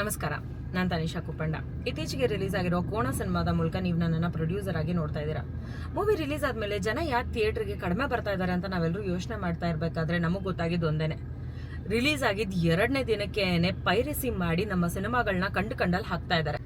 ನಮಸ್ಕಾರ, ನಾನು ತನಿಷಾ ಕುಪ್ಪಂಡ. ಇತ್ತೀಚೆಗೆ ರಿಲೀಸ್ ಆಗಿರೋ ಕೋಣ ಸಿನಿಮಾದ ಮೂಲಕ ನೀವು ನನ್ನನ್ನು ಪ್ರೊಡ್ಯೂಸರ್ ಆಗಿ ನೋಡ್ತಾ ಇದ್ದೀರಾ. ಮೂವಿ ರಿಲೀಸ್ ಆದಮೇಲೆ ಜನ ಯಾಕೆ ಥಿಯೇಟ್ರಿಗೆ ಕಡಿಮೆ ಬರ್ತಾ ಇದ್ದಾರೆ ಅಂತ ನಾವೆಲ್ಲರೂ ಯೋಚನೆ ಮಾಡ್ತಾ ಇರಬೇಕಾದ್ರೆ ನಮಗೆ ಗೊತ್ತಾಗಿದ್ದು ಒಂದೇನೆ. ರಿಲೀಸ್ ಆಗಿದ್ದು ಎರಡನೇ ದಿನಕ್ಕೇನೆ ಪೈರಸಿ ಮಾಡಿ ನಮ್ಮ ಸಿನಿಮಾಗಳನ್ನ ಕಂಡು ಕಂಡಲ್ಲಿ ಹಾಕ್ತಾ ಇದ್ದಾರೆ.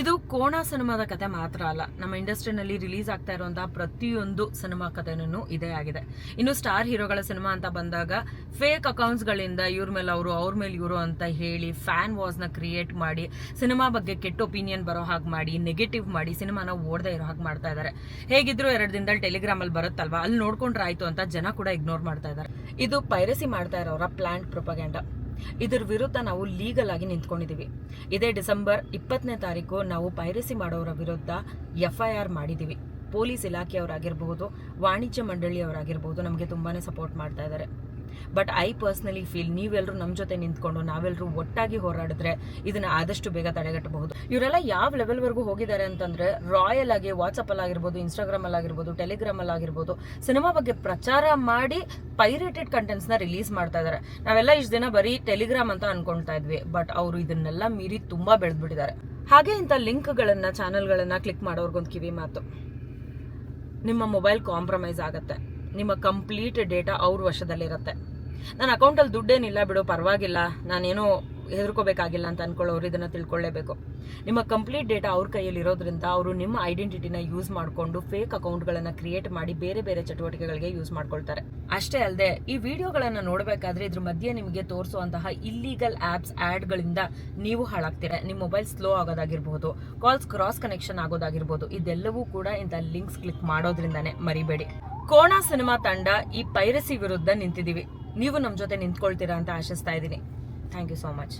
ಇದು ಕೋಣ ಸಿನಿಮಾದ ಕತೆ ಮಾತ್ರ ಅಲ್ಲ. ನಮ್ಮ ಇಂಡಸ್ಟ್ರಿನಲ್ಲಿ ರಿಲೀಸ್ ಆಗ್ತಾ ಇರುವಂತಹ ಪ್ರತಿಯೊಂದು ಸಿನಿಮಾ ಕಥೆನೂ ಇದೇ ಆಗಿದೆ. ಇನ್ನು ಸ್ಟಾರ್ ಹೀರೋಗಳ ಸಿನಿಮಾ ಅಂತ ಬಂದಾಗ ಫೇಕ್ ಅಕೌಂಟ್ಸ್ ಗಳಿಂದ ಇವ್ರ ಮೇಲೆ ಅವರು, ಅವ್ರ ಮೇಲೆ ಇವರು ಅಂತ ಹೇಳಿ ಫ್ಯಾನ್ ವಾಸ್ನ ಕ್ರಿಯೇಟ್ ಮಾಡಿ, ಸಿನಿಮಾ ಬಗ್ಗೆ ಕೆಟ್ಟ ಒಪಿನಿಯನ್ ಬರೋ ಹಾಗೆ ಮಾಡಿ ನೆಗೆಟಿವ್ ಮಾಡಿ ಸಿನಿಮಾನ ಓಡದೆ ಇರೋ ಹಾಗೆ ಮಾಡ್ತಾ ಇದ್ದಾರೆ ಹೇಗಿದ್ರು ಎರಡು ದಿನದಲ್ಲಿ ಟೆಲಿಗ್ರಾಮ್ ಅಲ್ಲಿ ಬರುತ್ತಲ್ವಾ? ಅಲ್ಲಿ ನೋಡ್ಕೊಂಡ್ರೆ ಆಯ್ತು ಅಂತ ಜನ ಕೂಡ ಇಗ್ನೋರ್ ಮಾಡ್ತಾ ಇದ್ದಾರೆ ಇದು ಪೈರಸಿ ಮಾಡ್ತಾ ಇರೋರ ಪ್ಲಾಂಟ್ ಪ್ರೊಪಗ್ಯಾಂಡ ಇದ್ರ ವಿರುದ್ಧ ನಾವು ಲೀಗಲ್ ಆಗಿ ನಿಂತ್ಕೊಂಡಿದ್ದೀವಿ. ಇದೇ ಡಿಸೆಂಬರ್ ಇಪ್ಪತ್ತನೇ ತಾರೀಕು ನಾವು ಪೈರಸಿ ಮಾಡೋರ ವಿರುದ್ಧ ಎಫ್ ಐ ಆರ್ ಮಾಡಿದ್ದೀವಿ. ಪೊಲೀಸ್ ಇಲಾಖೆಯವರಾಗಿರ್ಬಹುದು ವಾಣಿಜ್ಯ ಮಂಡಳಿಯವರಾಗಿರ್ಬಹುದು ನಮಗೆ ತುಂಬಾನೇ ಸಪೋರ್ಟ್ ಮಾಡ್ತಾ ಇದ್ದಾರೆ ಬಟ್ ಐ ಪರ್ಸ್ನಲಿ ಫೀಲ್ ನೀವೆಲ್ಲರೂ ನಮ್ಮ ಜೊತೆ ನಿಂತ್ಕೊಂಡು ನಾವೆಲ್ಲರೂ ಒಟ್ಟಾಗಿ ಹೋರಾಡಿದ್ರೆ ಇದನ್ನ ಆದಷ್ಟು ಬೇಗ ತಡೆಗಟ್ಟಬಹುದು. ಇವರೆಲ್ಲ ಯಾವ ಲೆವೆಲ್ವರೆಗೂ ಹೋಗಿದ್ದಾರೆ ಅಂತಂದ್ರೆ ರಾಯಲ್ ಆಗಿ ವಾಟ್ಸಪ್ ಅಲ್ಲಿ ಆಗಿರ್ಬೋದು ಇನ್ಸ್ಟಾಗ್ರಾಮ್ ಅಲ್ಲಿ ಆಗಿರ್ಬೋದು ಟೆಲಿಗ್ರಾಮ್ ಅಲ್ಲಿ ಆಗಿರ್ಬೋದು, ಸಿನಿಮಾ ಬಗ್ಗೆ ಪ್ರಚಾರ ಮಾಡಿ ಪೈರೇಟೆಡ್ ಕಂಟೆಂಟ್ಸ್ನ ರಿಲೀಸ್ ಮಾಡ್ತಾ ಇದ್ದಾರೆ. ನಾವೆಲ್ಲ ಇಷ್ಟು ದಿನ ಬರೀ ಟೆಲಿಗ್ರಾಮ್ ಅಂತ ಅನ್ಕೊಳ್ತಾ ಇದ್ವಿ ಬಟ್ ಅವರು ಇದನ್ನೆಲ್ಲ ಮೀರಿ ತುಂಬಾ ಬೆಳೆದ್ಬಿಟ್ಟಿದ್ದಾರೆ. ಹಾಗೆ ಇಂಥ ಲಿಂಕ್ಗಳನ್ನ ಚಾನಲ್ಗಳನ್ನು ಕ್ಲಿಕ್ ಮಾಡೋರ್ಗೊಂದು ಕಿವಿ ಮಾತು ನಿಮ್ಮ ಮೊಬೈಲ್ ಕಾಂಪ್ರಮೈಸ್ ಆಗುತ್ತೆ. ನಿಮ್ಮ ಕಂಪ್ಲೀಟ್ ಡೇಟಾ ಅವ್ರ ವಶದಲ್ಲಿರುತ್ತೆ. ನನ್ನ ಅಕೌಂಟಲ್ಲಿ ದುಡ್ಡೇನಿಲ್ಲ ಬಿಡು, ಪರವಾಗಿಲ್ಲ. ನಾನೇನೋ ಹೆದರ್ಕೋಬೇಕಾಗಿಲ್ಲ ಅಂತ ಅನ್ಕೊಳ್ಳೋರು, ಇದನ್ನು ತಿಳ್ಕೊಳ್ಳೇಬೇಕು ನಿಮ್ಮ ಕಂಪ್ಲೀಟ್ ಡೇಟಾ ಅವ್ರ ಕೈಯಲ್ಲಿ ಇರೋದ್ರಿಂದ ಅವರು ನಿಮ್ಮ ಐಡೆಂಟಿಟಿನ ಯೂಸ್ ಮಾಡಿಕೊಂಡು ಫೇಕ್ ಅಕೌಂಟ್ಗಳನ್ನು ಕ್ರಿಯೇಟ್ ಮಾಡಿ ಬೇರೆ ಬೇರೆ ಚಟುವಟಿಕೆಗಳಿಗೆ ಯೂಸ್ ಮಾಡ್ಕೊಳ್ತಾರೆ. ಅಷ್ಟೇ ಅಲ್ಲದೆ ಈ ವಿಡಿಯೋಗಳನ್ನು ನೋಡಬೇಕಾದ್ರೆ ಇದ್ರ ಮಧ್ಯೆ ನಿಮಗೆ ತೋರಿಸುವಂತಹ ಇಲ್ಲೀಗಲ್ ಆ್ಯಪ್ಸ್ ಆ್ಯಡ್ಗಳಿಂದ ನೀವು ಹಾಳಾಗ್ತೀರಾ. ನಿಮ್ಮ ಮೊಬೈಲ್ ಸ್ಲೋ ಆಗೋದಾಗಿರ್ಬೋದು ಕಾಲ್ಸ್ ಕ್ರಾಸ್ ಕನೆಕ್ಷನ್ ಆಗೋದಾಗಿರ್ಬೋದು, ಇದೆಲ್ಲವೂ ಕೂಡ ಇಂಥ ಲಿಂಕ್ಸ್ ಕ್ಲಿಕ್ ಮಾಡೋದ್ರಿಂದನೇ ಮರಿಬೇಡಿ. ಕೋಣ ಸಿನಿಮಾ ತಂಡ ಈ ಪೈರಸಿ ವಿರುದ್ಧ ನಿಂತಿದ್ದೀವಿ. ನೀವು ನಮ್ಮ ಜೊತೆ ನಿಂತ್ಕೊಳ್ತೀರಾ ಅಂತ ಆಶಿಸ್ತಾ ಇದ್ದೀನಿ. Thank you so much